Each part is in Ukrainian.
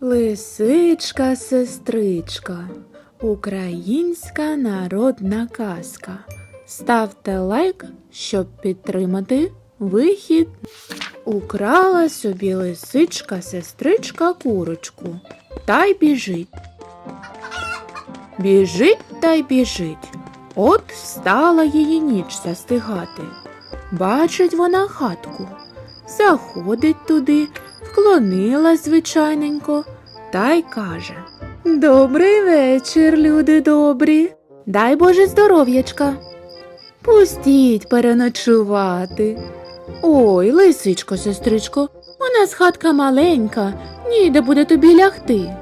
Лисичка сестричка. Українська народна казка. Ставте лайк, щоб підтримати вихід. Украла собі лисичка сестричка курочку та й біжить. Біжить та й біжить. От стала її ніч застигати. Бачить вона хатку. Заходить туди, вклонилась звичайненько та й каже Добрий вечір, люди добрі. Дай Боже здоров'ячка. Пустіть переночувати. Ой, лисичко, сестричко, у нас хатка маленька, ніде буде тобі лягти.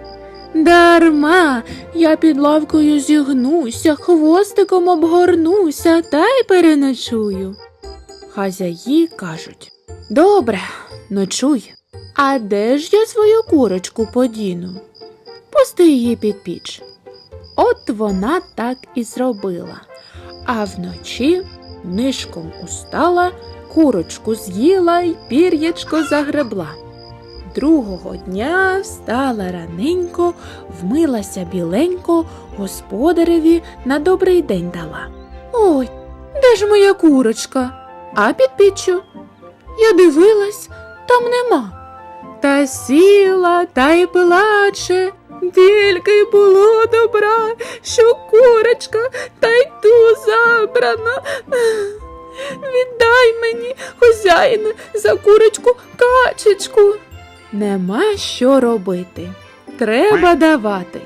Дарма, я під лавкою зігнуся, хвостиком обгорнуся та й переночую. Хазяї кажуть Добре, ночуй. А де ж я свою курочку подіну? Пусти її під піч. От вона так і зробила. А вночі нишком устала, курочку з'їла й пір'ячко загребла. Другого дня встала раненько, вмилася біленько, господареві на добрий день дала. Ой, де ж моя курочка? А під піччю? Я дивилась, там нема. Та сіла та й плаче, тільки було добра, що курочка та й ту забрана. Віддай мені, хозяїне, за курочку качечку. Нема що робити. Треба давати.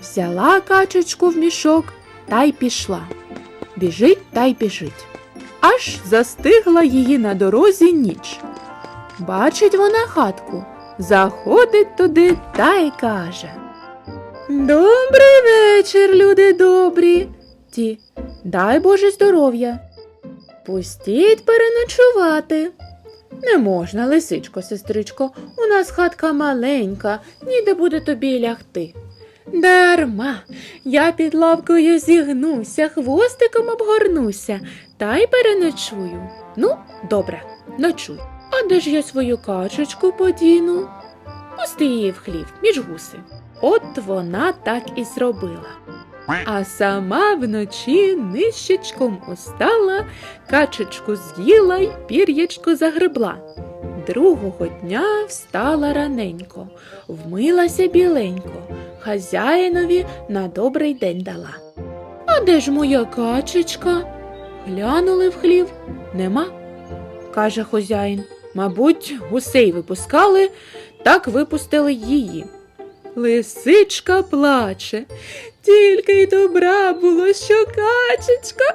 Взяла качечку в мішок та й пішла. Біжить та й біжить. Аж застигла її на дорозі ніч. Бачить вона хатку, заходить туди та й каже. Добрий вечір, люди добрі. Ті, дай Боже здоров'я. Пустіть переночувати. Не можна, лисичко, сестричко, у нас хатка маленька, ніде буде тобі лягти. Дарма, я під лавкою зігнуся, хвостиком обгорнуся та й переночую. Ну, добре, ночуй. А де ж я свою качечку подіну? Пусти її в хлів між гуси. От вона так і зробила. А сама вночі нищечком устала, качечку з'їла й пір'ячко загребла. Другого дня встала раненько, вмилася біленько, хазяїнові на добрий день дала. А де ж моя качечка? Глянули в хлів, нема. каже хозяїн. Мабуть, гусей випускали, так випустили її. Лисичка плаче, тільки й добра було, що качечка,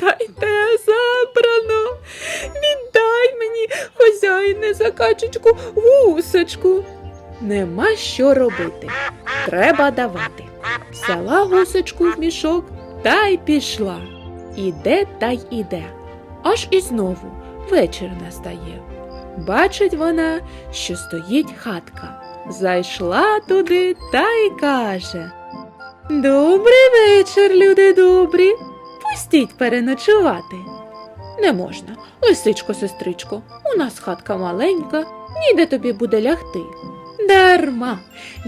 та й те забрано. Віддай мені, хозяїне, за качечку гусочку. Нема що робити. Треба давати. Взяла гусочку в мішок та й пішла. Іде та й іде. Аж і знову вечір настає. Бачить вона, що стоїть хатка. Зайшла туди та й каже Добрий вечір, люди добрі. Пустіть переночувати. Не можна, лисичко, сестричко, у нас хатка маленька, ніде тобі буде лягти. Дарма,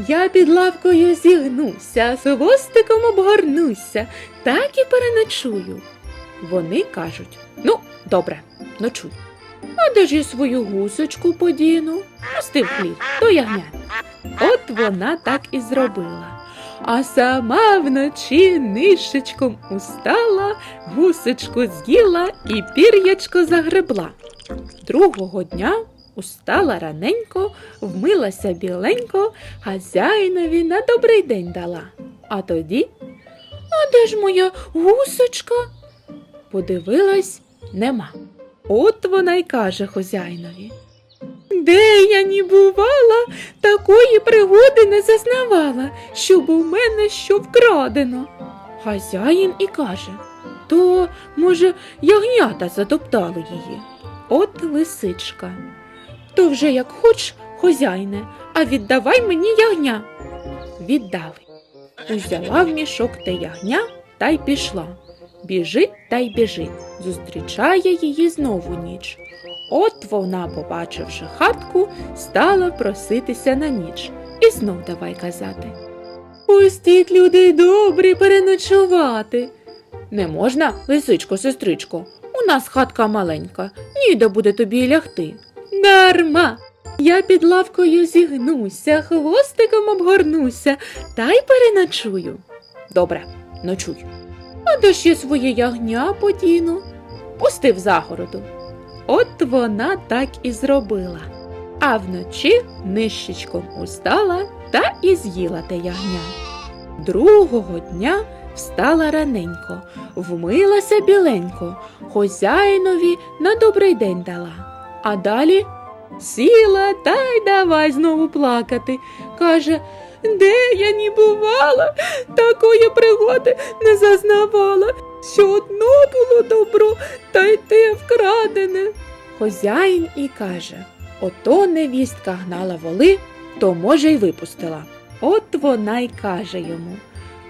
я під лавкою зігнуся, з хвостиком обгорнуся, так і переночую. Вони кажуть ну, добре, ночуй. А де ж я свою гусочку подіну? Пусти в хлів, до ягнят. От вона так і зробила. А сама вночі нишечком устала, гусочку з'їла і пір'ячко загребла. Другого дня устала раненько, вмилася біленько, хазяїнові на добрий день дала. А тоді, а де ж моя гусочка? Подивилась, нема. От вона й каже хозяїнові. Де я ні бувала, такої пригоди не зазнавала, щоб у мене що вкрадено. Хазяїн і каже то, може, ягнята затоптали її. От лисичка. То вже як хоч, хозяйне, а віддавай мені ягня. Віддали. Узяла в мішок те ягня та й пішла. Біжить та й біжить, зустрічає її знову ніч. От вона, побачивши хатку, стала проситися на ніч. І знов давай казати. Пустіть люди добрі переночувати. Не можна, лисичко, сестричко. У нас хатка маленька, ніде буде тобі лягти. Дарма. Я під лавкою зігнуся, хвостиком обгорнуся та й переночую. Добре, ночуй. А де я своє ягня подіну? Пусти в загороду. От вона так і зробила. А вночі нищечком устала та і з'їла те ягня. Другого дня встала раненько, вмилася біленько, хозяїнові на добрий день дала. А далі сіла та й давай знову плакати. Каже, де я ні бувала, такої пригоди не зазнавала, що одно було добро, та й те вкрадене. Хозяїн і каже Ото невістка гнала воли, то може й випустила. От вона й каже йому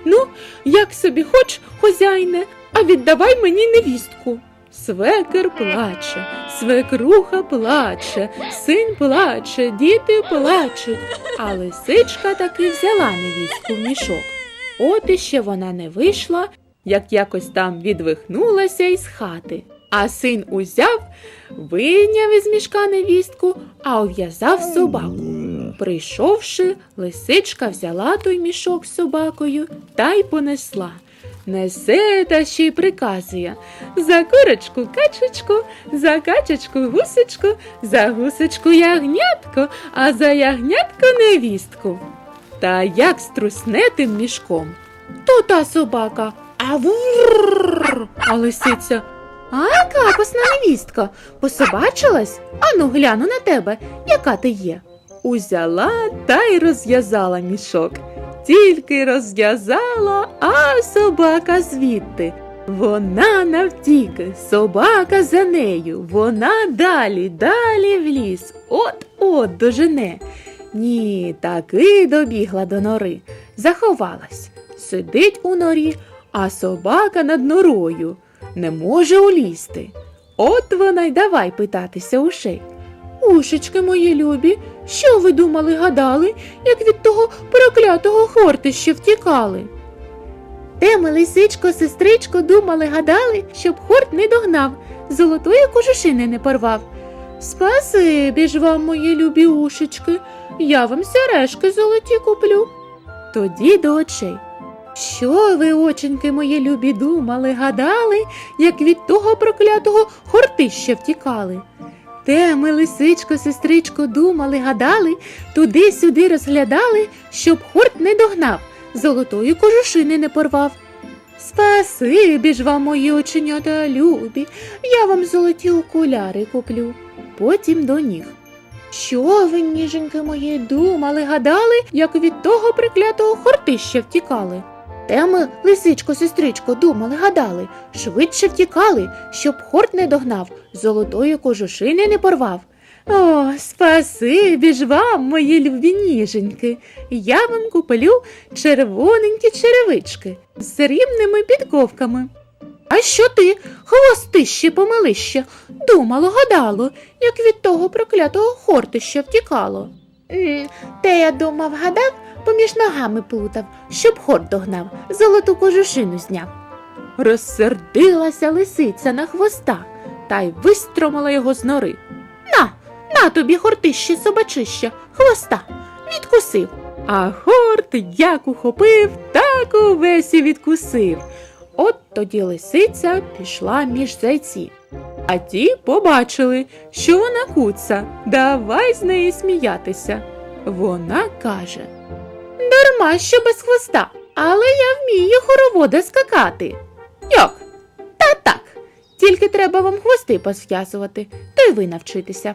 Ну, як собі хоч, хозяйне, а віддавай мені невістку. Свекер плаче, свекруха плаче, син плаче, діти плачуть, а лисичка таки взяла невістку в мішок. От іще вона не вийшла, як якось там відвихнулася із хати. А син узяв, вийняв із мішка невістку, а ув'язав собаку. Прийшовши, лисичка взяла той мішок з собакою та й понесла. Несе та ще й приказує за курочку качечку, за качечку гусечку, за гусечку ягнятко, а за ягнятко невістку. Та як струсне тим мішком, то та собака, а вурр, а лисиця. А капосна невістка, пособачилась? Ану гляну на тебе, яка ти є. Узяла та й розв'язала мішок. Тільки розв'язала, а собака звідти. Вона навтіки, собака за нею, вона далі, далі в ліс, от-от дожене. Ні, таки добігла до нори, заховалась. Сидить у норі, а собака над норою, не може улізти. От вона й давай питатися ушей. Ушечки мої любі, що ви думали, гадали, як від того проклятого хортища втікали? Те ми, лисичко, сестричко, думали, гадали, щоб хорт не догнав, золотої кожушини не порвав. Спасибі ж вам, мої любі ушечки, я вам сережки золоті куплю. Тоді до очей. Що ви, оченьки мої любі, думали, гадали, як від того проклятого хортища втікали? Те ми, лисичко, сестричко, думали, гадали, туди-сюди розглядали, щоб хорт не догнав, золотої кожушини не порвав. Спасибі ж вам, мої оченята любі, я вам золоті окуляри куплю. Потім до ніг. Що ви, ніженьки мої, думали, гадали, як від того приклятого хортища втікали? Те ми, лисичко, сестричко, думали, гадали, швидше втікали, щоб хорт не догнав, золотої кожушини не порвав. О, спасибі ж вам, мої любі ніженьки. Я вам куплю червоненькі черевички з срібними підковками. А що ти, хвостище помилище, думало, гадало, як від того проклятого хортища втікало? Те я думав, гадав, поміж ногами плутав, щоб хорт догнав, золоту кожушину зняв. Розсердилася лисиця на хвоста та й вистромила його з нори. На, на тобі хортище собачище, хвоста, відкусив. А хорт як ухопив, так увесь і відкусив. От тоді лисиця пішла між зайці. А ті побачили, що вона куца, давай з неї сміятися. Вона каже Дарма що без хвоста, але я вмію хоровода скакати. Як? Та так. Тільки треба вам хвости позв'язувати, то й ви навчитеся.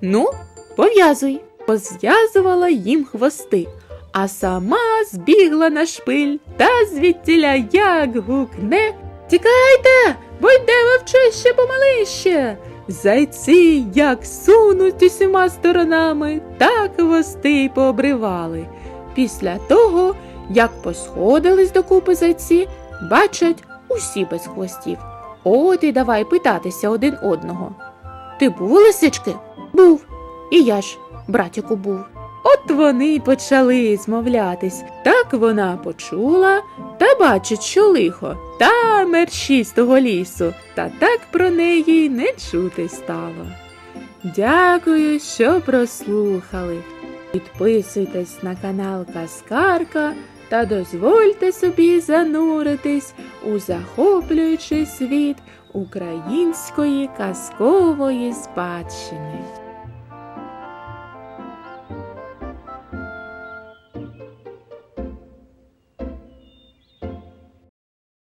Ну, пов'язуй. Позв'язувала їм хвости, а сама збігла на шпиль та звідтіля як гукне. Тікайте, бо йде вовчище помалище. Зайці як сунуть усіма сторонами, так хвости й пообривали. Після того, як посходились докупи зайці, бачать усі без хвостів. От і давай питатися один одного. Ти був лисички? Був. І я ж, братіку, був. От вони й почали змовлятись. Так вона почула та бачить, що лихо, та мерщі з лісу, та так про неї не чути стало. Дякую, що прослухали. Підписуйтесь на канал Каскарка та дозвольте собі зануритись у захоплюючий світ української казкової спадщини.